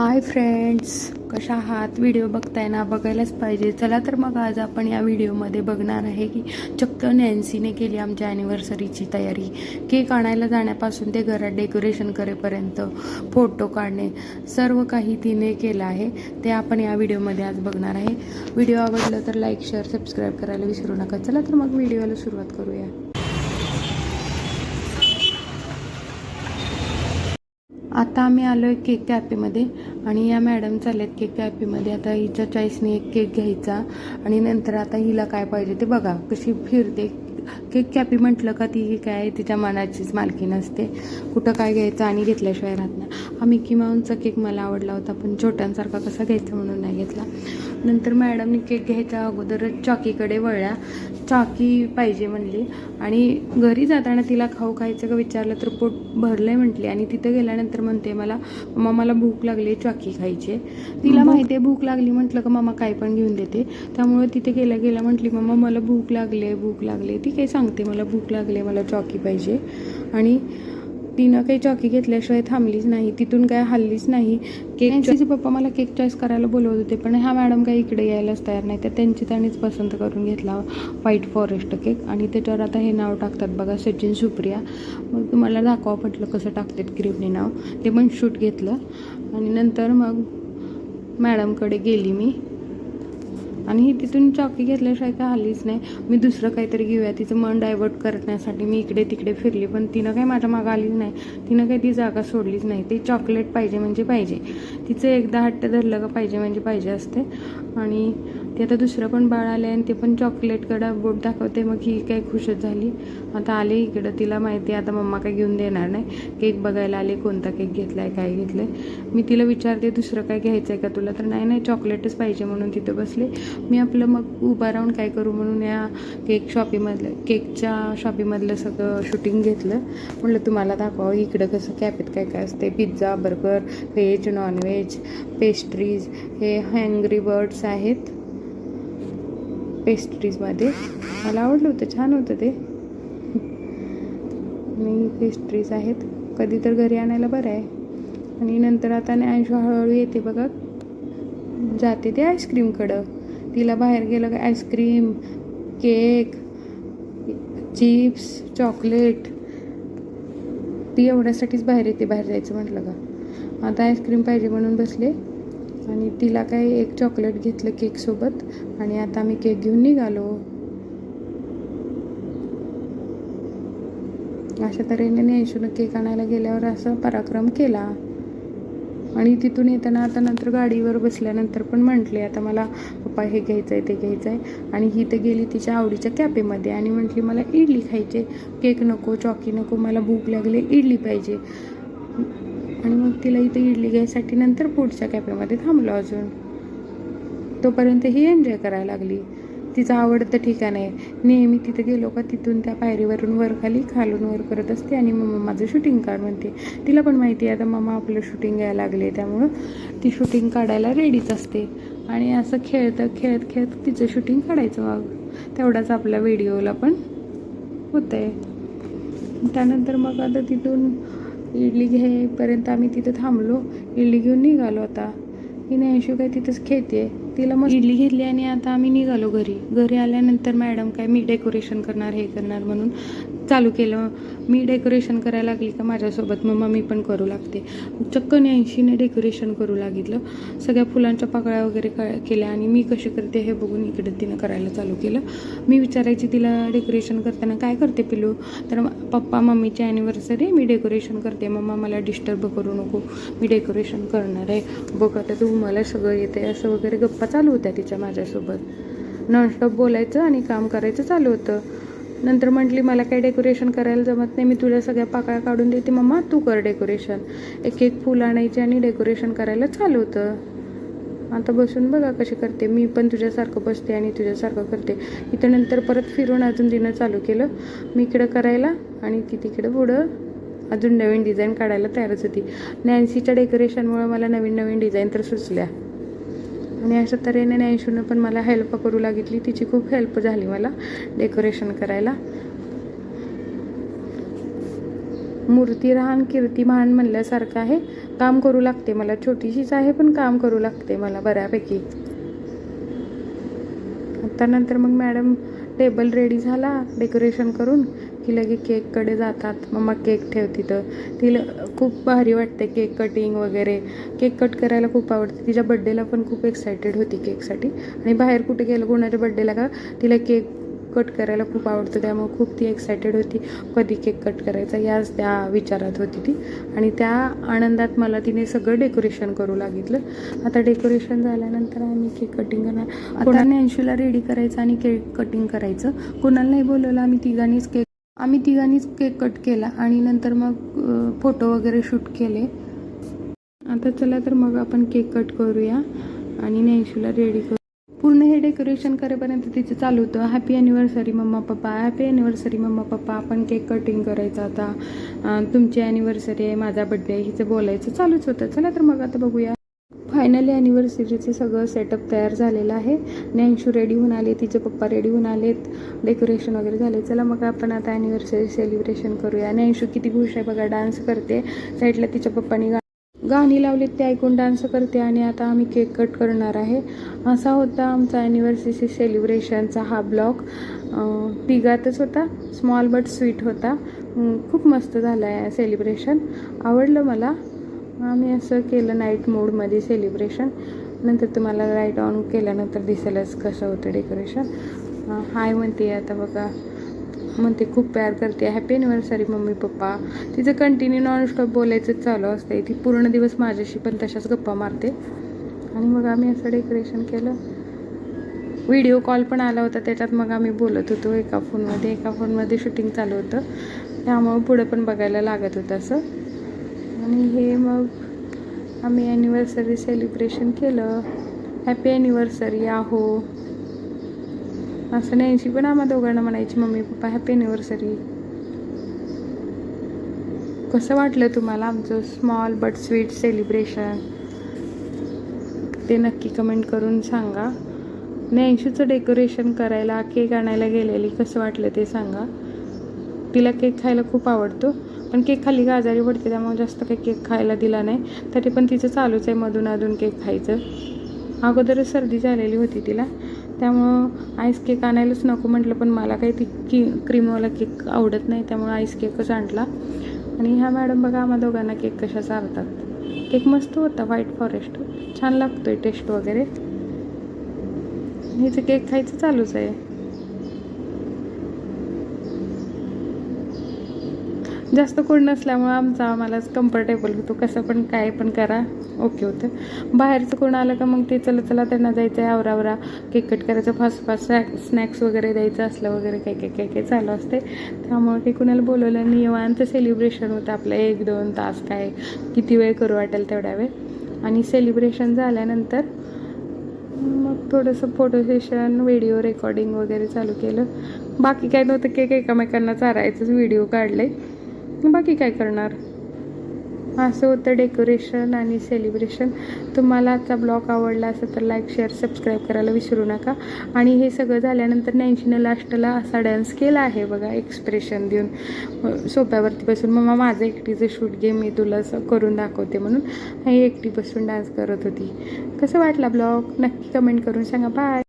Hi friends कशा आहात? Video बघताय ना बघायलाच पाहिजे. चला तर मग आज आपण या व्हिडिओमध्ये बघणार आहे की चक्क नॅन्सीने केली आमच्या ॲनिव्हर्सरीची तयारी. केक आणायला जाण्यापासून ते घरात डेकोरेशन करेपर्यंत फोटो काढणे सर्व काही तिने केलं आहे. ते आपण या व्हिडिओमध्ये आज बघणार आहे. व्हिडिओ आवडलं तर लाईक शेअर सबस्क्राईब करायला विसरू नका. चला तर मग व्हिडिओला सुरुवात करूया. आता आम्ही आलो आहे केक कॅफेमध्ये आणि या मॅडम चालल्यात केक कॅफेमध्ये आता हिच्या चॉईसने एक केक घ्यायचा आणि नंतर आता हिला काय पाहिजे ते बघा. कशी फिरते. केक कॅफे म्हटलं का ती ही काय तिच्या मनाचीच मालकी नसते. कुठं काय घ्यायचं आणि घेतल्याशिवाय राहत नाही. हा मिकी माऊनचा केक मला आवडला होता पण छोट्यांसारखा कसा घ्यायचा म्हणून नाही घेतला. नंतर मॅडमने केक घ्यायच्या अगोदरच चॉकीकडे वळल्या. चॉकी पाहिजे म्हणली. आणि घरी जाताना तिला खाऊ खायचं का विचारलं तर पोट भरलंय म्हटली. आणि तिथं गेल्यानंतर म्हणते मला मम्मा मला भूक लागली चॉकी खायची. तिला माहिती आहे भूक लागली म्हटलं का मम्मा काय पण घेऊन देते. त्यामुळे तिथे गेल्या गेल्या म्हटली मम्मा मला भूक लागली भूक लागली ती काही सांगते मला भूक लागली मला चॉकी पाहिजे. आणि तिनं काही चॉकी घेतल्याशिवाय थांबलीच नाही. तिथून काय हल्लीच नाही. केक तिचे पप्पा मला केक चॉईस करायला बोलवत होते पण ह्या मॅडम काही इकडे यायलाच तयार नाही. तर त्यांची त्यांनीच पसंत करून घेतला व्हाईट फॉरेस्ट केक आणि त्याच्यावर आता हे नाव टाकतात बघा सचिन सुप्रिया. मग तुम्हाला दाखवा म्हटलं कसं टाकतात क्रीमने नाव. ते पण शूट घेतलं. आणि नंतर मग मॅडमकडे गेली मी. आणि ही तिथून चॉकी घेतल्याशिवाय काय हल्लीच नाही. मी दुसरं काहीतरी घेऊया. तिचं मन डायवर्ट करण्यासाठी मी इकडे तिकडे फिरली पण तिनं काही माझ्या मागं आलीच नाही. तिनं काही ती जागा सोडलीच नाही. ते चॉकलेट पाहिजे म्हणजे पाहिजे. तिचं एकदा हट्ट धरलं का पाहिजे म्हणजे पाहिजे असते. आणि ते आता दुसरं पण बाळ आले आणि ते पण चॉकलेटकडं बोट दाखवते. मग ही काही खुशच झाली. आता आले इकडं. तिला माहिती आहे आता मम्मा काही घेऊन देणार नाही. केक बघायला आले कोणता केक घेतला आहे काय घेतलं आहे मी तिला विचारते दुसरं काय घ्यायचं आहे का तुला? तर नाही नाही चॉकलेटच पाहिजे म्हणून तिथं बसले. मी आपलं मग उभा राहून काय करू म्हणून या केक शॉपीमधलं केकच्या शॉपीमधलं सगळं शूटिंग घेतलं. म्हटलं तुम्हाला दाखवा इकडं कसं कॅफेत काय काय असते? Pizza burger veg non veg pastries हे हँग्री बर्ड्स आहेत. पेस्ट्रीजमध्ये. मला आवडलं होतं छान होतं ते. आणि पेस्ट्रीज आहेत. कधी तर घरी आणायला बरं आहे. आणि नंतर आता न्यायशो हळूहळू येते बघा. जाते ते आईस्क्रीमकडं तिला बाहेर गेलं का आईस्क्रीम केक चिप्स चॉकलेट ती एवढ्यासाठीच बाहेर येते बाहेर जायचं म्हटलं का. आता आईस्क्रीम पाहिजे म्हणून बसले. आणि तिला काय एक चॉकलेट घेतलं केकसोबत आणि आता आम्ही केक घेऊन निघालो. अशा तऱ्हेने नेशून केक आणायला गेल्यावर असं पराक्रम केला. आणि तिथून येताना आता नंतर गाडीवर बसल्यानंतर पण म्हटले आता मला पप्पा हे घ्यायचं आहे ते घ्यायचं आहे आणि ही तर गेली तिच्या आवडीच्या कॅफेमध्ये आणि म्हटली मला इडली खायचे केक नको चॉकी नको मला भूक लागली इडली पाहिजे. आणि मग तिला इथं इडली घ्यायसाठी नंतर पुढच्या कॅफेमध्ये थांबलो अजून. तोपर्यंत ही एन्जॉय करायला लागली. तिचं आवडतं ठिकाण आहे. नेहमी तिथं गेलो का तिथून त्या पायरीवरून वर खाली खालून वर करत असते आणि मम्मा माझं शूटिंग काढ म्हणते तिला पण माहिती आहे आता मम्मा आपलं शूटिंग यायला लागले त्यामुळं ती शूटिंग काढायला रेडीच असते. आणि असं खेळतं खेळत खेळत तिचं शूटिंग काढायचं मग तेवढाच आपल्या व्हिडिओला पण होतं आहे त्यानंतर मग आता तिथून इडली घ्यायपर्यंत आम्ही तिथं थांबलो. इडली घेऊन निघालो आता. ही नाही काय तिथंच खेळते तिला मग इडली घेतली आणि आता आम्ही निघालो घरी. घरी आल्यानंतर मॅडम काय मी डेकोरेशन करणार हे करणार म्हणून. चालू केलं मी डेकोरेशन करायला लागली का माझ्यासोबत मग मी पण करू लागते. चक्क ऐंशीने डेकोरेशन करू लागितलं. सगळ्या फुलांच्या पाकळ्या वगैरे क केल्या आणि मी कशी करते हे बघून इकडे तिनं करायला चालू केलं. मी विचारायची तिला डेकोरेशन करताना काय करते पिलू तर पप्पा मम्मीची ॲनिव्हर्सरी मी डेकोरेशन करते. मम्मा मला डिस्टर्ब करू नको. मी डेकोरेशन करणार आहे. बघ आता तू मला सगळं येते असं वगैरे गप्पा चालू होत्या तिच्या माझ्यासोबत. नॉनस्टॉप बोलायचं आणि काम करायचं चालू होतं. नंतर म्हटली मला काही डेकोरेशन करायला जमत नाही मी तुला सगळ्या पाकळ्या काढून देते मम्मा तू कर डेकोरेशन एक एक फुलं आणायचे आणि डेकोरेशन करायला चालू होतं. आता बसून बघा कशी करते. मी पण तुझ्यासारखं बसते आणि तुझ्यासारखं करते. इथं नंतर परत फिरून अजून तिनं चालू केलं. मी इकडं करायला आणि ती तिकडं पुढं अजून नवीन डिझाईन काढायला तयारच होती. नॅन्सीच्या डेकोरेशनमुळे मला नवीन नवीन डिझाईन तर सुचल्या. आणि अशा तऱ्हेने नॅन्शीनं पण मला हेल्प करू लागितली. तिची खूप हेल्प झाली मला डेकोरेशन करायला. मूर्ती राहण कीर्ती महान म्हणल्यासारखं आहे. काम करू लागते मला. छोटीशीच आहे पण काम करू लागते मला बऱ्यापैकी. आता नंतर मग मॅडम टेबल रेडी झाला. डेकोरेशन करून की लगे केककडे जातात. मम्मा केक ठेव तिथं तिला खूप भारी वाटते केक कटिंग वगैरे. केक कट करायला खूप आवडते. तिच्या बड्डेला पण खूप एक्सायटेड होती केकसाठी आणि बाहेर कुठे गेलं कोणाच्या बड्डेला का तिला केक कट करायला खूप आवडतं. त्यामुळे खूप ती एक्सायटेड होती. कधी केक कट करायचा याच त्या विचारात होती ती. आणि त्या आनंदात मला तिने सगळं डेकोरेशन करू लागितलं. आता डेकोरेशन झाल्यानंतर आम्ही केक कटिंग करणार. कोणाने अंशूला रेडी करायचं आणि केक कटिंग करायचं. कोणाला नाही बोलवलं आम्ही तिघांनीच केक आम्ही तिघांनीच केक कट केला आणि नंतर मग फोटो वगैरे शूट केले. आता चला तर मग आपण केक कट करूया आणि नैशूला रेडी करू. पूर्ण हे डेकोरेशन करेपर्यंत तिचं चालू होतं. हॅपी ॲनिव्हर्सरी मम्मा पप्पा. हॅपी ॲनिव्हर्सरी मम्मा पप्पा. आपण केक कटिंग करायचं आता. तुमची ॲनिव्हर्सरी आहे माझा बड्डे आहे हिचं बोलायचं चालूच होतं. चला तर मग आता बघूया. फायनली ॲनिव्हर्सरीचं सगळं सेटअप तयार झालेलं आहे. नॅन्शू रेडी होऊन आले तिचे पप्पा रेडी होऊन आलेत. डेकोरेशन वगैरे झाले चला मग आपण आता ॲनिव्हर्सरी सेलिब्रेशन करूया. नॅन्शू किती खुश आहे बघा डान्स करते. साईडला तिच्या पप्पानी गा गाणी लावलीत ते ऐकून डान्स करते आणि आता आम्ही केक कट करणार आहे. असा होता आमचा ॲनिव्हर्सरी सेलिब्रेशनचा हा ब्लॉग तिघातच होता. स्मॉल बट स्वीट होता. खूप मस्त झालं आहे सेलिब्रेशन आवडलं मला. आम्ही असं केलं नाईट मोडमध्ये सेलिब्रेशन नंतर तुम्हाला लाइट ऑन केल्यानंतर दिसेलच कसं होतं डेकोरेशन हाय म्हणते आता बघा. म्हणते खूप प्यार करते. Happy anniversary mummy papa. तिचं कंटिन्यू नॉनस्टॉप बोलायचं चालू असते ती पूर्ण दिवस माझ्याशी पण तशाच गप्पा मारते. आणि मग आम्ही असं डेकोरेशन केलं. व्हिडिओ कॉल पण आला होता. त्याच्यात मग आम्ही बोलत होतो एका फोनमध्ये एका फोनमध्ये शूटिंग चालू होतं. त्यामुळं पुढं पण बघायला लागत होतं असं. आणि हे मग आम्ही ॲनिव्हर्सरी सेलिब्रेशन केलं. हॅपी ॲनिव्हर्सरी आहो. असं न्यायची पण आम्हा दोघांना म्हणायची मम्मी पप्पा हॅपी ॲनिव्हर्सरी कसं वाटलं तुम्हाला आमचं स्मॉल बट स्वीट सेलिब्रेशन ते नक्की कमेंट करून सांगा. नैंशीचं डेकोरेशन करायला केक आणायला गेलेली कसं वाटलं ते सांगा. तिला केक खायला खूप आवडतो. पण केक खाली का आजारी पडते त्यामुळे जास्त काही केक खायला दिला नाही. तरी पण तिचं चालूच आहे मधून अधून केक खायचं. अगोदरच सर्दी झालेली होती तिला. त्यामुळं आईस केक आणायलाच नको म्हटलं पण मला काही ती की क्रीमवाला केक आवडत नाही त्यामुळे आईस केकच आणला. आणि ह्या मॅडम बघा आम्हा दोघांना केक कशा चालतात. केक मस्त होता व्हाईट फॉरेस्ट छान लागतोय टेस्ट वगैरे. हिचं केक खायचं चालूच आहे. जास्त कोण नसल्यामुळं आमचा आम्हालाच कम्फर्टेबल होतो. कसं पण काय पण करा ओके होतं. बाहेरचं कोण आलं का मग ते चला चला त्यांना जायचं आहे आवरावरा केक कट करायचं फास्ट फास्ट स्नॅक स्नॅक्स वगैरे द्यायचं असलं वगैरे काय काय काय काय चालू असते. त्यामुळं काही कुणाला बोलवलं निवांत सेलिब्रेशन होतं आपलं. एक दोन तास काय किती वेळ करू वाटेल तेवढ्या वेळ. आणि सेलिब्रेशन झाल्यानंतर मग थोडंसं फोटो सेशन व्हिडिओ रेकॉर्डिंग वगैरे चालू केलं. बाकी काय नव्हतं केक एकमेकांना चारायचंच व्हिडिओ काढले बाकी काय करणार? असं होतं डेकोरेशन आणि सेलिब्रेशन तुम्हाला आजचा ब्लॉग आवडला असेल तर लाईक शेअर सबस्क्राईब करायला विसरू नका. आणि हे सगळं झाल्यानंतर नॅन्शीनं लास्टला असा डान्स केला आहे बघा एक्सप्रेशन देऊन. सोप्यावरती बसून. मग माझं एकटीचं शूट घे मी तुला असं करून दाखवते म्हणून. हे एकटी बसून डान्स करत होती. कसं वाटला ब्लॉग नक्की कमेंट करून सांगा. बाय